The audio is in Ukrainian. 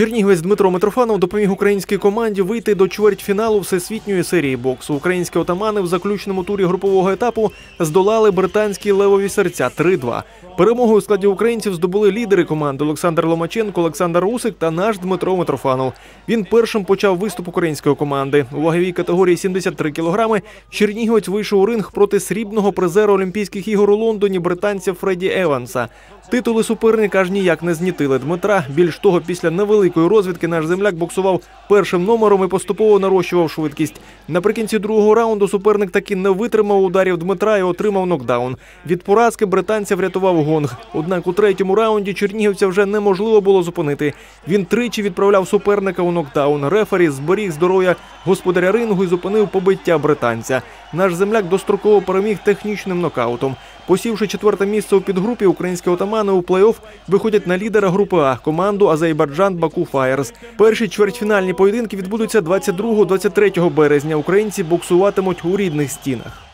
Чернігівець Дмитро Митрофанов допоміг українській команді вийти до чвертьфіналу всесвітньої серії боксу. Українські отамани в заключному турі групового етапу здолали британські левові серця 3-2. Перемогу у складі українців здобули лідери команди Олександр Ломаченко, Олександр Русик та наш Дмитро Митрофанов. Він першим почав виступ української команди. У ваговій категорії 73 кілограми Чернігівець вийшов у ринг проти срібного призера Олімпійських ігор у Лондоні британця Фредді Еванса. Титули суперника аж ніяк не знітили Дмитра. Більш того, після невеликої розвідки наш земляк боксував першим номером і поступово нарощував швидкість. Наприкінці другого раунду суперник таки не витримав ударів Дмитра і отримав нокдаун. Від поразки британця врятував гонг. Однак у третьому раунді чернігівця вже неможливо було зупинити. Він тричі відправляв суперника у нокдаун. Рефері зберіг здоров'я господаря рингу і зупинив побиття британця. Наш земляк достроково переміг технічним нокаутом. Посівши четверте місце у підгрупі, українські отамани у плей-офф виходять на лідера групи А команду Азербайджан Баку Фаєрс. Перші чвертьфінальні поєдинки відбудуться 22-23 березня. Українці боксуватимуть у рідних стінах.